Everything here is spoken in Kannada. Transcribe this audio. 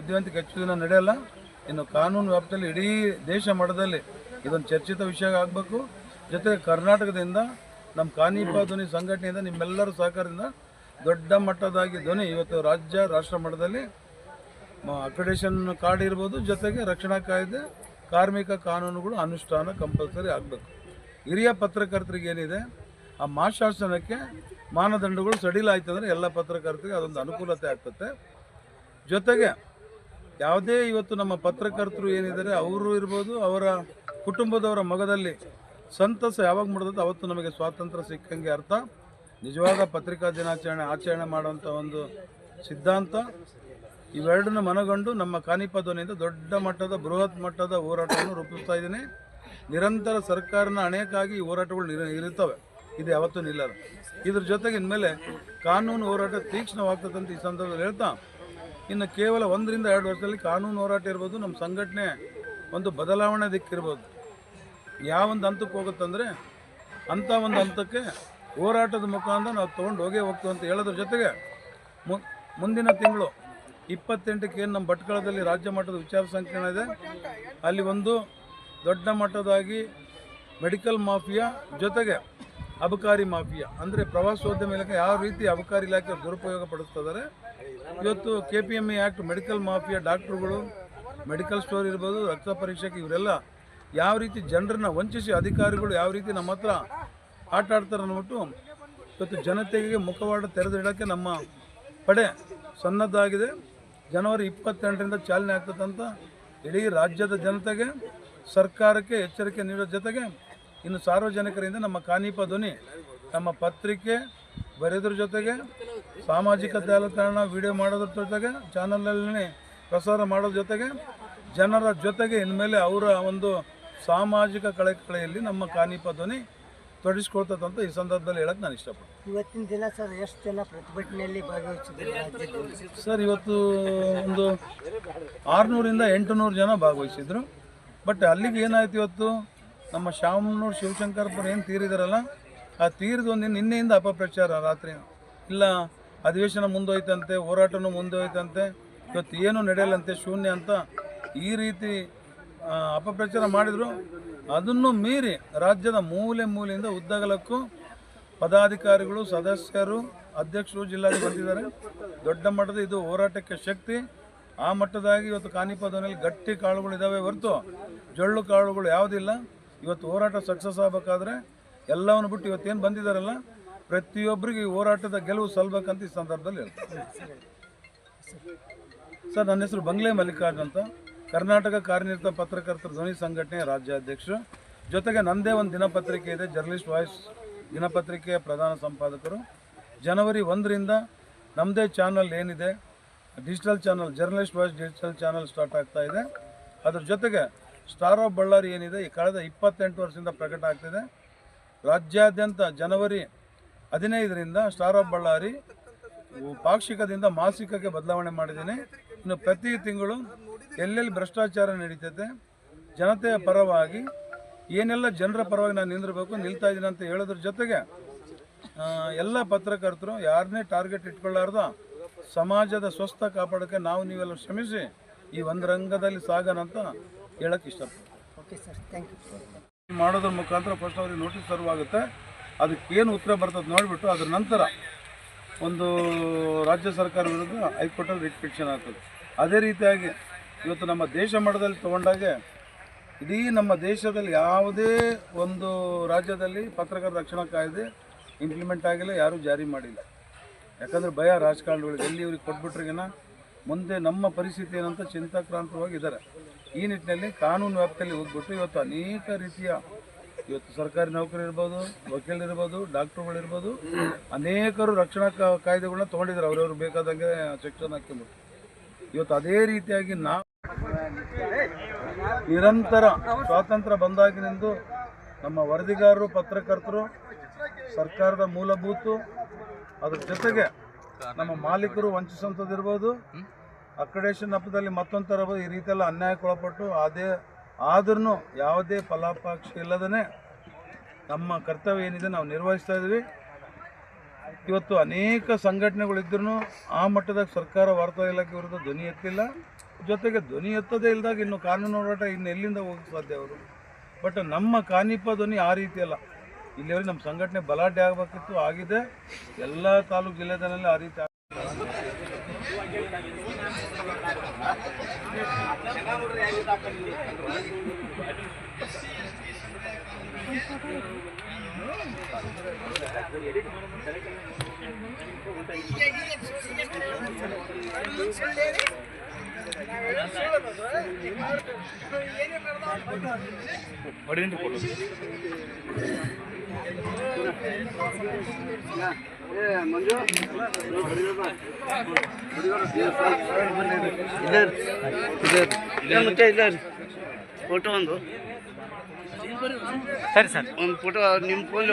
ಬುದ್ಧಿವಂತಿಕೆ ಹೆಚ್ಚು ನಡೆಯಲ್ಲ. ಇನ್ನು ಕಾನೂನು ವ್ಯಾಪ್ತಿಯಲ್ಲಿ ಇಡೀ ದೇಶ ಮಟ್ಟದಲ್ಲಿ ಇದೊಂದು ಚರ್ಚಿತ ವಿಷಯ ಆಗಬೇಕು. ಜೊತೆಗೆ ಕರ್ನಾಟಕದಿಂದ ನಮ್ಮ ಕಾನೀಪ ಧ್ವನಿ ಸಂಘಟನೆಯಿಂದ ನಿಮ್ಮೆಲ್ಲರ ಸಹಕಾರದಿಂದ ದೊಡ್ಡ ಮಟ್ಟದಾಗಿ ಧ್ವನಿ ಇವತ್ತು ರಾಜ್ಯ, ರಾಷ್ಟ್ರ ಮಟ್ಟದಲ್ಲಿ ಅಕ್ರಿಡೇಷನ್ ಕಾರ್ಡ್ ಇರ್ಬೋದು, ಜೊತೆಗೆ ರಕ್ಷಣಾ ಕಾಯ್ದೆ, ಕಾರ್ಮಿಕ ಕಾನೂನುಗಳು ಅನುಷ್ಠಾನ ಕಂಪಲ್ಸರಿ ಆಗಬೇಕು. ಹಿರಿಯ ಪತ್ರಕರ್ತರಿಗೆ ಏನಿದೆ, ಆ ಮಾಶಾಸನಕ್ಕೆ ಮಾನದಂಡಗಳು ಸಡಿಲಾಯ್ತು ಅಂದರೆ ಎಲ್ಲ ಪತ್ರಕರ್ತರಿಗೆ ಅದೊಂದು ಅನುಕೂಲತೆ ಆಗ್ತದೆ ಜೊತೆಗೆ ಯಾವುದೇ ಇವತ್ತು ನಮ್ಮ ಪತ್ರಕರ್ತರು ಏನಿದ್ದಾರೆ, ಅವರು ಇರ್ಬೋದು, ಅವರ ಕುಟುಂಬದವರ ಮಗದಲ್ಲಿ ಸಂತಸ ಯಾವಾಗ ಮೂಡಿದ್ರೆ ಅವತ್ತು ನಮಗೆ ಸ್ವಾತಂತ್ರ್ಯ ಸಿಕ್ಕಂಗೆ ಅರ್ಥ. ನಿಜವಾದ ಪತ್ರಿಕಾ ದಿನಾಚರಣೆ, ಆಚರಣೆ ಮಾಡುವಂಥ ಒಂದು ಸಿದ್ಧಾಂತ. ಇವೆರಡನ್ನು ಮನಗಂಡು ನಮ್ಮ ಕಾನಿಪ ಧ್ವನಿಯಿಂದ ದೊಡ್ಡ ಮಟ್ಟದ, ಬೃಹತ್ ಮಟ್ಟದ ಹೋರಾಟವನ್ನು ರೂಪಿಸ್ತಾ ಇದ್ದೀನಿ. ನಿರಂತರ ಸರ್ಕಾರನ ಅನೇಕಾಗಿ ಈ ಹೋರಾಟಗಳು ನಿರ, ಇರುತ್ತವೆ. ಇದು ಯಾವತ್ತೂ ನಿಲ್ಲಲ್ಲ. ಇದ್ರ ಜೊತೆಗೆ ಇನ್ಮೇಲೆ ಕಾನೂನು ಹೋರಾಟ ತೀಕ್ಷ್ಣವಾಗ್ತದಂತ ಈ ಸಂದರ್ಭದಲ್ಲಿ ಹೇಳ್ತಾ ಇನ್ನು ಕೇವಲ ಒಂದರಿಂದ ಎರಡು ವರ್ಷದಲ್ಲಿ ಕಾನೂನು ಹೋರಾಟ ಇರ್ಬೋದು, ನಮ್ಮ ಸಂಘಟನೆ ಒಂದು ಬದಲಾವಣೆ ದಿಕ್ಕಿರ್ಬೋದು ಯಾವೊಂದು ಹಂತಕ್ಕೆ ಹೋಗುತ್ತಂದರೆ ಅಂಥ ಒಂದು ಹಂತಕ್ಕೆ ಹೋರಾಟದ ಮುಖಾಂತರ ನಾವು ತೊಗೊಂಡು ಹೋಗೇ ಹೋಗ್ತೀವಿ ಅಂತ ಹೇಳೋದ್ರ ಜೊತೆಗೆ ಮುಂದಿನ ತಿಂಗಳು ಇಪ್ಪತ್ತೆಂಟಕ್ಕೆ ಏನು ನಮ್ಮ ಭಟ್ಕಳದಲ್ಲಿ ರಾಜ್ಯ ಮಟ್ಟದ ವಿಚಾರ ಸಂಕಿರಣ ಇದೆ. ಅಲ್ಲಿ ಒಂದು ದೊಡ್ಡ ಮಟ್ಟದಾಗಿ ಮೆಡಿಕಲ್ ಮಾಫಿಯಾ ಜೊತೆಗೆ ಅಬಕಾರಿ ಮಾಫಿಯಾ, ಅಂದರೆ ಪ್ರವಾಸೋದ್ಯಮ ಇಲಾಖೆ ಯಾವ ರೀತಿ ಅಬಕಾರಿ ಇಲಾಖೆ ದುರುಪಯೋಗ ಪಡಿಸ್ತಿದ್ದಾರೆ ಇವತ್ತು K P M E act medical mafia ಡಾಕ್ಟ್ರುಗಳು, ಮೆಡಿಕಲ್ ಸ್ಟೋರ್ ಇರ್ಬೋದು, ರಕ್ತ ಪರೀಕ್ಷೆಗೆ ಇವರೆಲ್ಲ ಯಾವ ರೀತಿ ಜನರನ್ನ ವಂಚಿಸಿ ಅಧಿಕಾರಿಗಳು ಯಾವ ರೀತಿ ನಮ್ಮ ಹತ್ರ ಆಟ ಆಡ್ತಾರೆ ಅಂದ್ಬಿಟ್ಟು ಇವತ್ತು ಜನತೆಗೆ ಮುಖವಾಡ ತೆರೆದಿಡೋಕ್ಕೆ ನಮ್ಮ ಪಡೆ ಸನ್ನದ್ಧಾಗಿದೆ. ಜನವರಿ ಇಪ್ಪತ್ತೆಂಟರಿಂದ ಚಾಲನೆ ಅಂತ ಇಡೀ ರಾಜ್ಯದ ಜನತೆಗೆ, ಸರ್ಕಾರಕ್ಕೆ ಎಚ್ಚರಿಕೆ ನೀಡೋ ಜೊತೆಗೆ ಇನ್ನು ಸಾರ್ವಜನಿಕರಿಂದ ನಮ್ಮ ಕಾನೀಪ ಧ್ವನಿ, ನಮ್ಮ ಪತ್ರಿಕೆ ಬರೆಯೋದ್ರ ಜೊತೆಗೆ ಸಾಮಾಜಿಕ ಜಾಲತಾಣ ವಿಡಿಯೋ ಮಾಡೋದ್ರ ಜೊತೆಗೆ ಚಾನಲಲ್ಲಿ ಪ್ರಸಾರ ಮಾಡೋದ್ರ ಜೊತೆಗೆ ಜನರ ಜೊತೆಗೆ ಇನ್ಮೇಲೆ ಅವರ ಒಂದು ಸಾಮಾಜಿಕ ಕಳಕಳೆಯಲ್ಲಿ ನಮ್ಮ ಕಾನೀಪ ಧ್ವನಿ ತೊಡಗಿಸ್ಕೊಳ್ತದಂತ ಈ ಸಂದರ್ಭದಲ್ಲಿ ಹೇಳಕ್ಕೆ ನಾನು ಇಷ್ಟಪಡ್ತೀನಿ. ಇವತ್ತಿನ ದಿನ ಸರ್ ಎಷ್ಟು ಜನ ಪ್ರತಿಭಟನೆಯಲ್ಲಿ ಭಾಗವಹಿಸಿದ್ರು ಸರ್ ಇವತ್ತು ಒಂದು ಆರುನೂರಿಂದ ಎಂಟುನೂರು ಜನ ಭಾಗವಹಿಸಿದ್ರು. ಬಟ್ ಅಲ್ಲಿಗೆ ಏನಾಯ್ತು ಇವತ್ತು? ನಮ್ಮ ಶಾಮನೂರು ಶಿವಶಂಕರಪುರ ಏನು ತೀರಿದಾರಲ್ಲ ಆ ತೀರಿದ ಒಂದು ನಿನ್ನೆಯಿಂದ ಅಪಪ್ರಚಾರ ರಾತ್ರಿ ಇಲ್ಲ ಅಧಿವೇಶನ ಮುಂದೋಯ್ತಂತೆ, ಹೋರಾಟನೂ ಮುಂದೋಯ್ತಂತೆ, ಇವತ್ತು ಏನು ನಡೆಯಲ್ಲಂತೆ ಶೂನ್ಯ ಅಂತ ಈ ರೀತಿ ಅಪಪ್ರಚಾರ ಮಾಡಿದರು. ಅದನ್ನು ಮೀರಿ ರಾಜ್ಯದ ಮೂಲೆ ಮೂಲೆಯಿಂದ ಉದ್ದಗಲಕ್ಕೂ ಪದಾಧಿಕಾರಿಗಳು, ಸದಸ್ಯರು, ಅಧ್ಯಕ್ಷರು ಜಿಲ್ಲಾಧಿಕಾರಿ ಬಂದಿದ್ದಾರೆ ದೊಡ್ಡ ಮಟ್ಟದ ಇದು ಹೋರಾಟಕ್ಕೆ ಶಕ್ತಿ. ಆ ಮಟ್ಟದಾಗಿ ಇವತ್ತು ಕಾನಿಪದನಲ್ಲಿ ಗಟ್ಟಿ ಕಾಳುಗಳು ಇದಾವೆ ಹೊರತು ಜೊಳ್ಳು ಕಾಳುಗಳು ಯಾವುದಿಲ್ಲ. ಇವತ್ತು ಹೋರಾಟ ಸಕ್ಸಸ್ ಆಗಬೇಕಾದ್ರೆ ಎಲ್ಲವನ್ನು ಬಿಟ್ಟು ಇವತ್ತೇನು ಬಂದಿದ್ದಾರಲ್ಲ ಪ್ರತಿಯೊಬ್ಬರಿಗೆ ಹೋರಾಟದ ಗೆಲುವು ಸಲ್ಬೇಕಂತ ಈ ಸಂದರ್ಭದಲ್ಲಿ ಹೇಳ್ತಾರೆ. ಸರ್, ನನ್ನ ಹೆಸರು ಬಂಗ್ಲೆ ಮಲ್ಲಿಕಾರ್ಜುನ್ ಅಂತ. ಕರ್ನಾಟಕ ಕಾರ್ಯನಿರತ ಪತ್ರಕರ್ತರ ಧ್ವನಿ ಸಂಘಟನೆ ರಾಜ್ಯಾಧ್ಯಕ್ಷರು. ಜೊತೆಗೆ ನಂದೇ ಒಂದು ದಿನಪತ್ರಿಕೆ ಇದೆ, ಜರ್ನಲಿಸ್ಟ್ ವಾಯ್ಸ್ ದಿನಪತ್ರಿಕೆಯ ಪ್ರಧಾನ ಸಂಪಾದಕರು. ಜನವರಿ ಒಂದರಿಂದ ನಮ್ಮದೇ ಚಾನಲ್ ಏನಿದೆ, digital channel, journalist voice digital channel start ಆಗ್ತಾ ಇದೆ. ಅದ್ರ ಜೊತೆಗೆ ಸ್ಟಾರ್ ಆಫ್ ಬಳ್ಳಾರಿ ಏನಿದೆ, ಈ ಕಳೆದ ಇಪ್ಪತ್ತೆಂಟು ವರ್ಷದಿಂದ ಪ್ರಕಟ ಆಗ್ತಿದೆ. ರಾಜ್ಯಾದ್ಯಂತ ಜನವರಿ ಹದಿನೈದರಿಂದ ಸ್ಟಾರ್ ಆಫ್ ಬಳ್ಳಾರಿ ಪಾಕ್ಷಿಕದಿಂದ ಮಾಸಿಕಕ್ಕೆ ಬದಲಾವಣೆ ಮಾಡಿದ್ದೀನಿ. ಇನ್ನು ಪ್ರತಿ ತಿಂಗಳು ಎಲ್ಲೆಲ್ಲಿ ಭ್ರಷ್ಟಾಚಾರ ನಡೀತೈತೆ ಜನತೆಯ ಪರವಾಗಿ ಏನೆಲ್ಲ ಜನರ ಪರವಾಗಿ ನಾನು ನಿಂದಿರಬೇಕು ನಿಲ್ತಾ ಇದ್ದೀನಿ ಅಂತ ಹೇಳೋದ್ರ ಜೊತೆಗೆ ಎಲ್ಲ ಪತ್ರಕರ್ತರು ಯಾರನ್ನೇ ಟಾರ್ಗೆಟ್ ಇಟ್ಕೊಳ್ಳಾರ್ದ ಸಮಾಜದ ಸ್ವಸ್ಥ ಕಾಪಾಡೋಕ್ಕೆ ನಾವು ನೀವೆಲ್ಲ ಶ್ರಮಿಸಿ ಈ ಒಂದು ರಂಗದಲ್ಲಿ ಸಾಗನ ಅಂತ ಹೇಳಕ್ಕೆ ಇಷ್ಟಪಡ್ತೀನಿ. ಓಕೆ ಸರ್ ಥ್ಯಾಂಕ್ ಯು ಮಾಡೋದ್ರ ಮುಖಾಂತರ ಫಸ್ಟ್ ಅವ್ರಿಗೆ ನೋಟಿಸ್ ಸರ್ವಾಗುತ್ತೆ ಅದಕ್ಕೇನು ಉತ್ತರ ಬರ್ತದೆ ನೋಡಿಬಿಟ್ಟು ಅದರ ನಂತರ ಒಂದು ರಾಜ್ಯ ಸರ್ಕಾರ ವಿರುದ್ಧ ಹೈಕೋರ್ಟಲ್ಲಿ ರಿಟ್ ಆಗ್ತದೆ. ಅದೇ ರೀತಿಯಾಗಿ ಇವತ್ತು ನಮ್ಮ ದೇಶ ಮಟ್ಟದಲ್ಲಿ ತಗೊಂಡಾಗೆ ಇಡೀ ನಮ್ಮ ದೇಶದಲ್ಲಿ ಯಾವುದೇ ಒಂದು ರಾಜ್ಯದಲ್ಲಿ ಪತ್ರಕರ್ತ ರಕ್ಷಣಾ ಕಾಯ್ದೆ ಇಂಪ್ಲಿಮೆಂಟ್ ಆಗಿಲ್ಲ, ಯಾರೂ ಜಾರಿ ಮಾಡಿಲ್ಲ. ಯಾಕಂದರೆ ಭಯ ರಾಜಕಾರಣಿಗಳಿಗೆ. ಎಲ್ಲಿ ಇವ್ರಿಗೆ ಕೊಟ್ಬಿಟ್ರಿಗಿನ ಮುಂದೆ ನಮ್ಮ ಪರಿಸ್ಥಿತಿ ಏನಂತ ಚಿಂತಾಕ್ರಾಂತವಾಗಿದ್ದಾರೆ ಈ ನಿಟ್ಟಿನಲ್ಲಿ ಕಾನೂನು ವ್ಯಾಪ್ತಿಯಲ್ಲಿ ಹೋಗ್ಬಿಟ್ಟು ಇವತ್ತು ಅನೇಕ ರೀತಿಯ ಇವತ್ತು ಸರ್ಕಾರಿ ನೌಕರಿ ಇರ್ಬೋದು ವಕೀಲರಿರ್ಬೋದು ಡಾಕ್ಟ್ರುಗಳಿರ್ಬೋದು ಅನೇಕರು ರಕ್ಷಣಾ ಕಾಯ್ದೆಗಳನ್ನ ತೊಗೊಂಡಿದ್ದಾರೆ ಅವ್ರವ್ರು ಬೇಕಾದಂಗೆ ಶಿಕ್ಷಣ ಹಾಕ್ಕೊಂಡ್ಬಿಟ್ಟು ಇವತ್ತು ಅದೇ ರೀತಿಯಾಗಿ ನಾವು ನಿರಂತರ ಸ್ವಾತಂತ್ರ್ಯ ಬಂದಾಗಿನಿಂದ ನಮ್ಮ ವರದಿಗಾರರು ಪತ್ರಕರ್ತರು ಸರ್ಕಾರದ ಮೂಲಭೂತ ಅದ್ರ ಜೊತೆಗೆ ನಮ್ಮ ಮಾಲೀಕರು ವಂಚಿಸುವಂಥದ್ದು ಇರ್ಬೋದು. ಅಕ್ರೆಡೇಷನ್ ಹಬ್ಬದಲ್ಲಿ ಮತ್ತೊಂದು ಥರ ಈ ರೀತಿಯೆಲ್ಲ ಅನ್ಯಾಯಕ್ಕೊಳಪಟ್ಟು ಅದೇ ಆದ್ರೂ ಯಾವುದೇ ಫಲಾಪಾಕ್ಷ ಇಲ್ಲದೇ ನಮ್ಮ ಕರ್ತವ್ಯ ಏನಿದೆ ನಾವು ನಿರ್ವಹಿಸ್ತಾ ಇದ್ವಿ ಇವತ್ತು ಅನೇಕ ಸಂಘಟನೆಗಳಿದ್ರೂ ಆ ಮಟ್ಟದಾಗ ಸರ್ಕಾರ ವಾರ್ತಾ ಇಲಾಖೆ ವಿರುದ್ಧ ಧ್ವನಿ ಎತ್ತಿಲ್ಲ. ಜೊತೆಗೆ ಧ್ವನಿ ಎತ್ತದೇ ಇಲ್ದಾಗ ಇನ್ನು ಕಾನೂನು ಹೋರಾಟ ಇನ್ನು ಎಲ್ಲಿಂದ ಹೋಗಕ್ಕೆ ಸಾಧ್ಯ ಅವರು? ಬಟ್ ನಮ್ಮ ಕಾನಿಪ ಧ್ವನಿ ಆ ರೀತಿ ಅಲ್ಲ. ಇಲ್ಲಿವರೆಗೆ ನಮ್ಮ ಸಂಘಟನೆ ಬಲಾಢ್ಯ ಆಗಬೇಕಿತ್ತು, ಆಗಿದೆ. ಎಲ್ಲ ತಾಲೂಕು ಜಿಲ್ಲೆಗಳಲ್ಲಿ ಆ ರೀತಿ ಆಗ್- ಮತ್ತೆ ಇಲ್ಲ ಫೋಟೋ ಒಂದು ಸರಿ ಸರ್ ಒಂದು ಫೋಟೋ ನಿಮ್ಮ ಫೋನ್